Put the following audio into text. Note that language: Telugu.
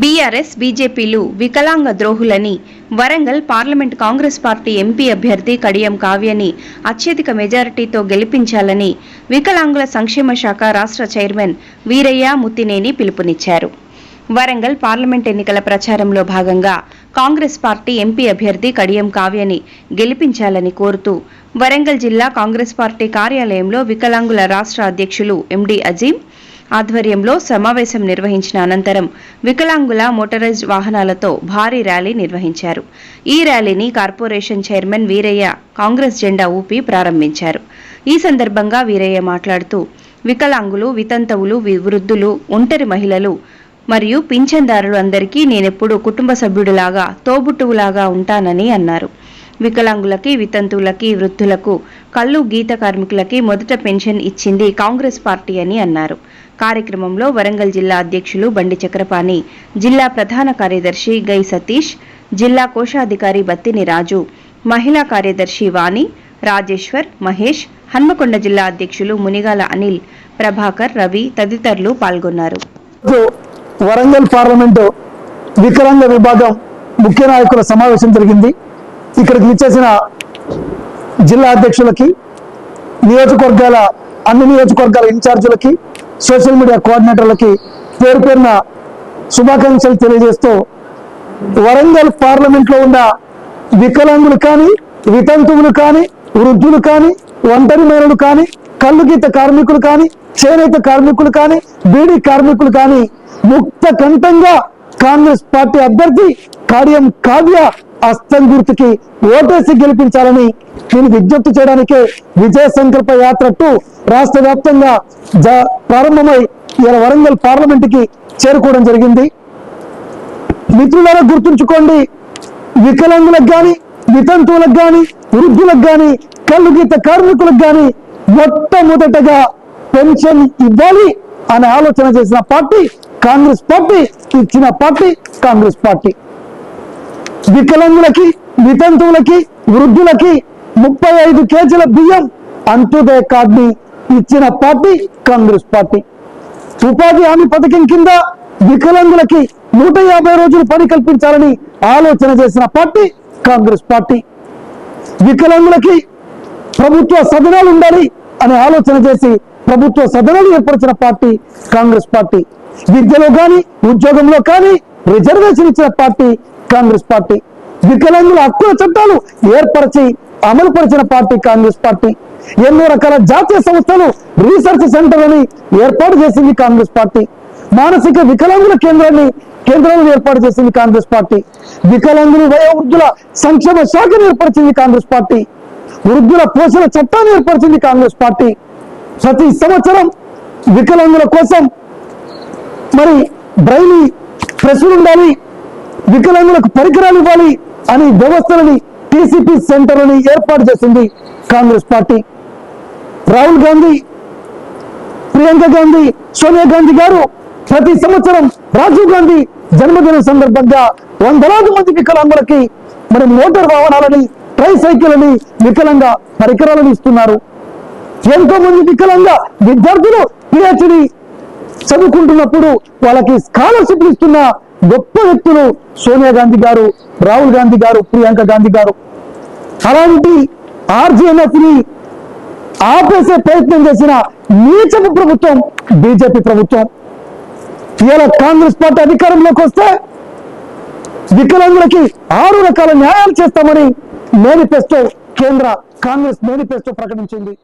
బీఆర్ఎస్ బీజేపీలు వికలాంగ ద్రోహులని. Warangal parliament Congress party MP అభ్యర్థి కడియం కావ్యని అత్యధిక మెజారిటీతో గెలిపించాలని వికలాంగుల సంక్షేమ శాఖ రాష్ట్ర చైర్మన్ వీరయ్య ముత్తినేని పిలుపునిచ్చారు. వరంగల్ పార్లమెంట్ ఎన్నికల ప్రచారంలో భాగంగా కాంగ్రెస్ పార్టీ ఎంపీ అభ్యర్థి కడియం కావ్యని గెలిపించాలని కోరుతూ వరంగల్ జిల్లా కాంగ్రెస్ పార్టీ కార్యాలయంలో వికలాంగుల రాష్ట్ర అధ్యక్షులు ఎండి అజీం ఆధ్వర్యంలో సమావేశం నిర్వహించిన అనంతరం వికలాంగుల మోటరైజ్డ్ వాహనాలతో భారీ ర్యాలీ నిర్వహించారు. ఈ ర్యాలీని కార్పొరేషన్ చైర్మన్ వీరయ్య కాంగ్రెస్ జెండా ఊపి ప్రారంభించారు. ఈ సందర్భంగా వీరయ్య మాట్లాడుతూ వికలాంగులు వితంతువులు వి- వృద్ధులు ఒంటరి మహిళలు మరియు పింఛన్దారులు అందరికీ నేనెప్పుడు కుటుంబ సభ్యుడిలాగా తోబుట్టువులాగా ఉంటానని అన్నారు. వికలాంగులకి వితంతువులకి వృద్ధులకు కళ్ళు గీత కార్మికులకి మొదట పెన్షన్ ఇచ్చింది కాంగ్రెస్ పార్టీ అని అన్నారు. కార్యక్రమంలో వరంగల్ జిల్లా అధ్యక్షులు బండి చక్రపాణి జిల్లా ప్రధాన కార్యదర్శి గై సతీష్ జిల్లా కోశాధికారి బత్తిని రాజు మహిళా కార్యదర్శి వాణి రాజేశ్వర్ మహేష్ హన్మకొండ జిల్లా అధ్యక్షులు మునిగాల అనిల్ ప్రభాకర్ రవి తదితరులు పాల్గొన్నారు. వరంగల్ పార్లమెంటు వికలాంగ విభాగం ముఖ్య నాయకుల సమావేశం జరిగింది. ఇక్కడికి ఇచ్చేసిన జిల్లా అధ్యక్షులకి నియోజకవర్గాల అన్ని నియోజకవర్గాల ఇన్ఛార్జీలకి సోషల్ మీడియా కోఆర్డినేటర్లకి పేరు పేరున శుభాకాంక్షలు తెలియజేస్తూ వరంగల్ పార్లమెంట్లో ఉన్న వికలాంగులు కానీ వితంతువులు కానీ వృద్ధులు కానీ ఒంటరి మేరలు కానీ కళ్ళు గీత కార్మికులు కానీ చేనేత కార్మికులు కానీ బీడీ కార్మికులు కానీ ముక్త కంఠంగా కాంగ్రెస్ పార్టీ అభ్యర్థి కార్యం కావ్య అస్తం గుర్తుకి ఓటేసి గెలిపించాలని నేను విజ్ఞప్తి చేయడానికే విజయ సంకల్ప యాత్ర టూ రాష్ట్ర వ్యాప్తంగా ప్రారంభమై ఇలా వరంగల్ పార్లమెంటుకి చేరుకోవడం జరిగింది. మిత్రులను గుర్తుంచుకోండి వికలాంగులకు గాని వితంతువులకు గాని వృద్ధులకు గాని కళ్ళు గీత కార్మికులకు గాని మొట్టమొదటగా పెన్షన్ ఇవ్వాలి అనే ఆలోచన చేసిన పార్టీ కాంగ్రెస్ పార్టీ ఇచ్చిన పార్టీ కాంగ్రెస్ పార్టీ. వికలాంగులకి వితంతువులకి వృద్ధులకి ముప్పై ఐదు కేజీల బియ్యం అంత్యోదయ కార్డుని ఇచ్చిన పార్టీ కాంగ్రెస్ పార్టీ. ఉపాధి హామీ పథకం కింద వికలాంగులకి నూట యాభై రోజులు పని కల్పించాలని ఆలోచన చేసిన పార్టీ కాంగ్రెస్ పార్టీ. వికలాంగులకి ప్రభుత్వ సదనాలు ఉండాలి అనే ఆలోచన చేసి ప్రభుత్వ సదనాలు ఏర్పరిచిన పార్టీ కాంగ్రెస్ పార్టీ. విద్యలో కానీ ఉద్యోగంలో కానీ రిజర్వేషన్ ఇచ్చిన పార్టీ కాంగ్రెస్ పార్టీ. వికలాంగుల హక్కుల చట్టాలు ఏర్పరిచి అమలుపరిచిన పార్టీ కాంగ్రెస్ పార్టీ. ఎన్నో రకాల జాతీయ సంస్థలు రీసెర్చ్ సెంటర్లని ఏర్పాటు చేసింది కాంగ్రెస్ పార్టీ. మానసిక వికలాంగుల కేంద్రాన్ని కేంద్రాలను ఏర్పాటు చేసింది కాంగ్రెస్ పార్టీ. వికలాంగులు వయోవృద్ధుల సంక్షేమ శాఖను ఏర్పరిచింది కాంగ్రెస్ పార్టీ. వృద్ధుల పోషణ చట్టాన్ని ఏర్పరిచింది కాంగ్రెస్ పార్టీ. ప్రతి సంవత్సరం వికలాంగుల కోసం మరి బ్రైలీ ప్రెస్లు ఉండాలి. వికలాంగులకు పరికరాలు ఇవ్వాలి అని వ్యవస్థలని టీసీపీ సెంటర్లని ఏర్పాటు చేసింది కాంగ్రెస్ పార్టీ. రాహుల్ గాంధీ ప్రియాంక గాంధీ సోనియా గాంధీ గారు ప్రతి సంవత్సరం రాజీవ్ గాంధీ జన్మదినం సందర్భంగా వందలాది మంది వికలాంగులకి మరి మోటార్ వాహనాలని ట్రై సైకిల్ అని వికలంగా పరికరాలను ఇస్తున్నారు. ఎంతో మంది వికలంగా విద్యార్థులు పిహెచ్డి చదువుకుంటున్నప్పుడు వాళ్ళకి స్కాలర్షిప్ ఇస్తున్న గొప్ప వ్యక్తులు సోనియా గాంధీ గారు రాహుల్ గాంధీ గారు ప్రియాంక గాంధీ గారు. అలాంటి ఆర్జీఎన్ఎఫ్ని ఆపేసే ప్రయత్నం చేసిన నీచపు ప్రభుత్వం బీజేపీ ప్రభుత్వం. ఇవాళ కాంగ్రెస్ పార్టీ అధికారంలోకి వస్తే వికలాంగులకి ఆరు రకాల న్యాయాలు చేస్తామని మేనిఫెస్టో కేంద్ర కాంగ్రెస్ మేనిఫెస్టో ప్రకటించింది.